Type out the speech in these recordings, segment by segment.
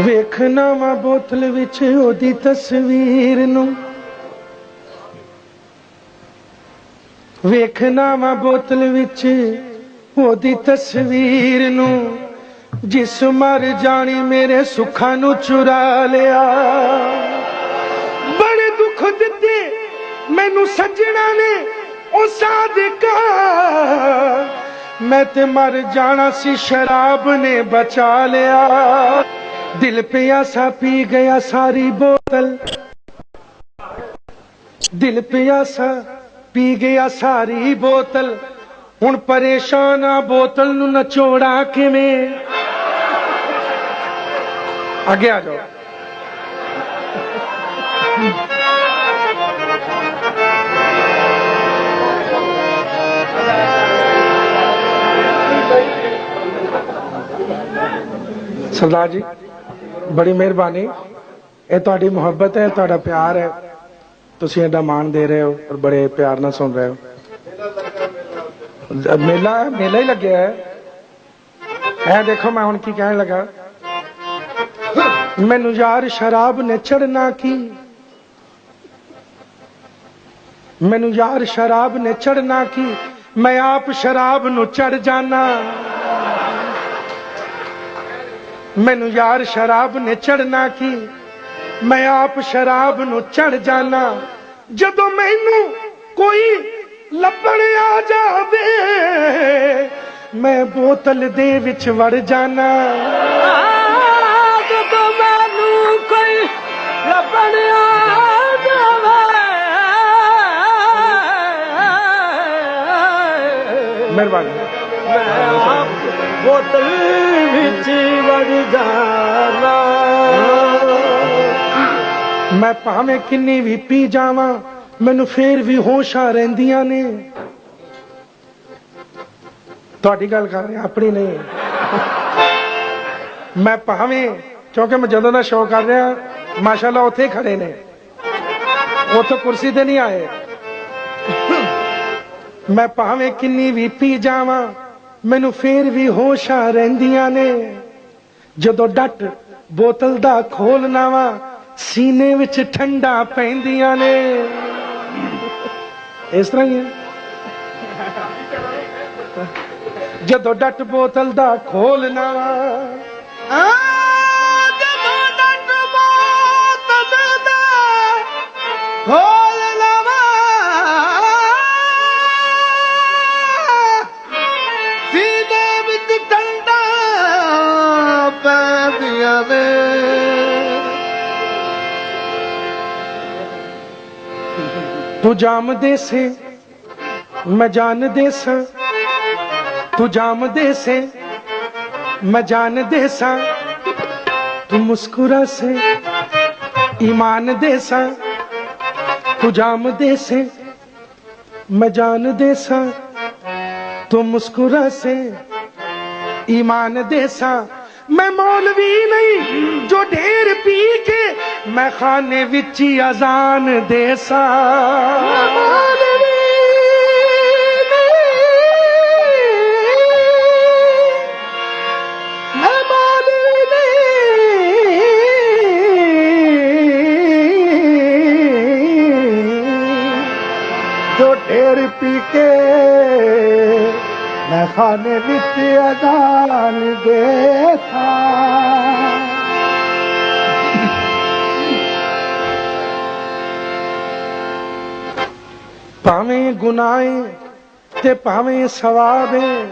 ਵੇਖਣਾ ਵਾ ਬੋਤਲ ਵਿੱਚ ਉਹਦੀ ਤਸਵੀਰ ਨੂੰ। ਵੇਖਣਾ ਵਾ ਬੋਤਲ ਵਿੱਚ ਉਹਦੀ ਤਸਵੀਰ ਨੂੰ। ਜਿਸ ਮਰ ਜਾਣੀ ਮੇਰੇ ਸੁੱਖਾਂ ਨੂੰ ਚੁਰਾ ਲਿਆ। ਬੜੇ ਦੁੱਖ ਦਿੱਤੇ ਮੈਨੂੰ ਸੱਜਣਾ ਨੇ ਉਹ ਸਾਦਕਾ ਮੈਂ ਤੇ ਮਰ ਜਾਣਾ ਸੀ, ਸ਼ਰਾਬ ਨੇ ਬਚਾ ਲਿਆ। ਦਿਲ ਪਿਆਸਾ ਪੀ ਗਿਆ ਸਾਰੀ ਬੋਤਲ। ਦਿਲ ਪਿਆਸਾ ਪੀ ਗਿਆ ਸਾਰੀ ਬੋਤਲ। ਹੁਣ ਪਰੇਸ਼ਾਨ ਆ ਬੋਤਲ ਨੂੰ ਨਚੋੜਾ ਕਿਵੇਂ? ਅੱਗੇ ਆ ਜਾਓ। ਸਰਦਾਰ ਜੀ। ਬੜੀ ਮਿਹਰਬਾਨੀ। ਇਹ ਤੁਹਾਡੀ ਮੁਹੱਬਤ ਹੈ, ਤੁਹਾਡਾ ਪਿਆਰ ਹੈ। ਤੁਸੀਂ ਇਹਦਾ ਮਾਣ ਦੇ ਰਹੇ ਹੋ ਔਰ ਬੜੇ ਪਿਆਰ ਨਾਲ ਸੁਣ ਰਹੇ ਹੋ। ਮੇਲਾ ਮੇਲਾ ਹੀ ਲੱਗਿਆ ਹੈ। ਇਹ ਦੇਖੋ ਮੈਂ ਹੁਣ ਕੀ ਕਹਿਣ ਲੱਗਾ। ਮੈਨੂੰ ਯਾਰ ਸ਼ਰਾਬ ਨੇ ਚੜਨਾ ਕੀ। ਮੈਨੂੰ ਯਾਰ ਸ਼ਰਾਬ ਨੇ ਚੜਨਾ ਕੀ। ਮੈਂ ਆਪ ਸ਼ਰਾਬ ਨੂੰ ਚੜ ਜਾਣਾ ਮੈਨੂੰ ਯਾਰ ਸ਼ਰਾਬ ਨੇ ਚੜਨਾ ਕੀ? ਮੈਂ ਆਪ ਸ਼ਰਾਬ ਨੂੰ ਚੜ ਜਾਣਾ। ਜਦੋਂ ਮੈਨੂੰ ਕੋਈ ਲੱਭਣ ਆ ਜਾਵੇ ਮੈਂ ਬੋਤਲ ਦੇ ਵਿੱਚ ਵੜ ਜਾਣਾ। ਜਦੋਂ ਮੈਨੂੰ ਕੋਈ ਲੱਭਣ ਆ ਜਾਵੇ ਮਿਹਰਬਾਨੀ। ਮੈਂ ਆਪ ਬੋਤਲ ਵਿੱਚ ਵੜ ਜਾਣਾ ਮੈਂ ਭਾਵੇਂ ਕਿੰਨੀ ਵੀ ਪੀ ਜਾਵਾਂ, ਮੈਨੂੰ ਫੇਰ ਵੀ ਹੋਸ਼ਾਂ ਰਹਿੰਦੀਆਂ ਨੇ। ਤੁਹਾਡੀ ਗੱਲ ਕਰ ਰਿਹਾ ਆਪਣੀ ਨਹੀਂ। ਮੈਂ ਭਾਵੇਂ, ਕਿਉਂਕਿ ਮੈਂ ਜਦੋਂ ਦਾ ਸ਼ੋਅ ਕਰ ਰਿਹਾ, ਮਾਸ਼ਾਅੱਲਾ ਉੱਥੇ ਖੜੇ ਨੇ। ਉੱਥੇ ਕੁਰਸੀ ਤੇ ਨਹੀਂ ਆਏ। ਮੈਂ ਭਾਵੇਂ ਕਿੰਨੀ ਵੀ ਪੀ ਜਾਵਾਂ ਮੈਨੂੰ ਫੇਰ ਵੀ ਹੋਸ਼ਾਂ ਰਹਿੰਦੀਆਂ ਨੇ। ਜਦੋਂ ਡੱਟ ਬੋਤਲ ਦਾ ਖੋਲਣਾ ਵਾ ਸੀਨੇ ਵਿੱਚ ਠੰਡਾ ਪੈਂਦੀਆਂ ਨੇ। ਇਸ ਤਰ੍ਹਾਂ ਹੀ ਹੈ। ਜਦੋਂ ਡੱਟ ਬੋਤਲ ਦਾ ਖੋਲਣਾ ਵਾ ਆ ਜਦੋਂ ਡੱਟ ਬੋਤਲ ਦਾ ਖੋਲ ਪੈਂਦੀਆਂ ਨੇ ਤੂੰ ਜਾਮਦੇ ਸੇ ਮੈਂ ਜਾਣਦੇ ਸਾਂ ਤੂੰ ਜਾਮਦੇ ਸੇ ਮੈਂ ਜਾਣਦੇ ਸਾਂ ਤੂੰ ਮੁਸਕਰਾ ਸੇ ਈਮਾਨ ਦੇ ਸਾਂ ਤੂੰ ਜਾਮਦੇ ਸੇ ਮੈਂ ਜਾਣਦੇ ਸਾਂ ਤੂੰ ਮੁਸਕਰਾ ਸੇ ਈਮਾਨ ਦੇ ਸਾਂ ਮੈਂ ਮੌਲਵੀ ਨਹੀਂ, ਜੋ ਢੇਰ ਪੀ ਕੇ ਮੈਂ ਖਾਨੇ ਵਿੱਚ ਹੀ ਅਜ਼ਾਨ ਦੇ ਸਾਂ। ਮੈਂ ਮੌਲਵੀ ਜੋ ਢੇਰ ਪੀ ਕੇ ਮੈਂ ਖਾਨੇ ਵਿੱਚ ਅਜ਼ਾਨ ਦੇ ਭਾਵੇਂ ਗੁਨਾਏ ਤੇ ਭਾਵੇਂ ਸਵਾਬੇ,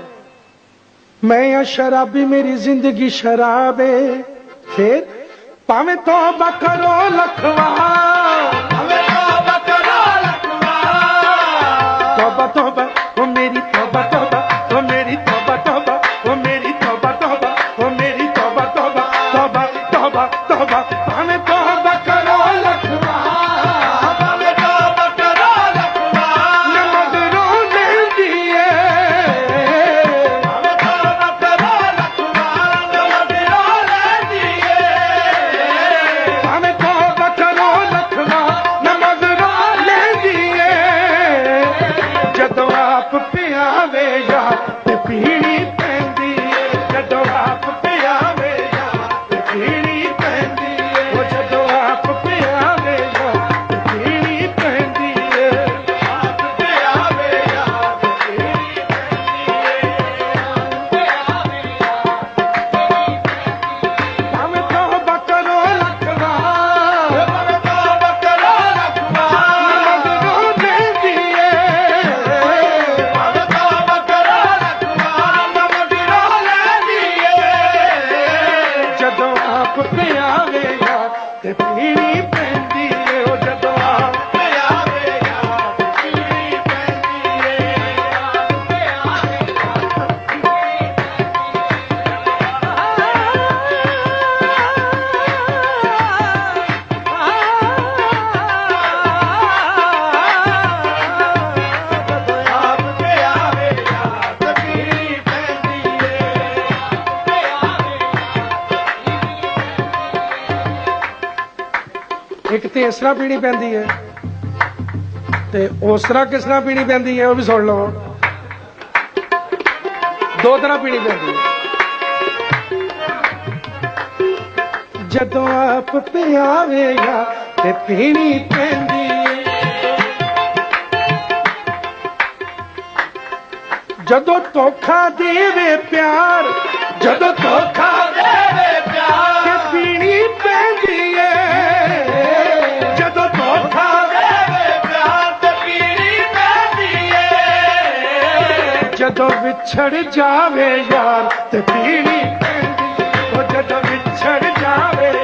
ਮੈਂ ਸ਼ਰਾਬੀ, ਮੇਰੀ ਜ਼ਿੰਦਗੀ ਸ਼ਰਾਬੇ। ਫਿਰ ਭਾਵੇਂ ਤੋਬਾ ਕਰੋ ਲਖਵਾ ਤੋਬਾ ਤੋਬਾ ਇੱਕ ਤੇ ਇਸ ਤਰ੍ਹਾਂ ਪੀਣੀ ਪੈਂਦੀ ਹੈ ਤੇ ਉਸ ਤਰ੍ਹਾਂ ਕਿਸ ਤਰ੍ਹਾਂ ਪੀਣੀ ਪੈਂਦੀ ਹੈ ਉਹ ਵੀ ਸੁਣ ਲਓ। ਦੋ ਤਰ੍ਹਾਂ ਪੀਣੀ ਪੈਂਦੀ ਹੈ। ਜਦੋਂ ਆਪ ਪਿਆਵੇਗਾ ਤੇ ਪੀਣੀ ਪੈਂਦੀ ਜਦੋਂ ਧੋਖਾ ਦੇਵੇ ਪਿਆਰ, ਜਦੋਂ ਧੋਖਾ ਦੇਵੇ ਤੇ ਪਿਆਰ ਪੀਣੀ ਪੈਂਦੀ ਏ ਜਦੋਂ ਵਿਛੜ ਜਾਵੇ ਯਾਰ ਤੇ ਪੀਣੀ ਪੈਂਦੀ ਉਹ ਜਦੋਂ ਵਿਛੜ ਜਾਵੇ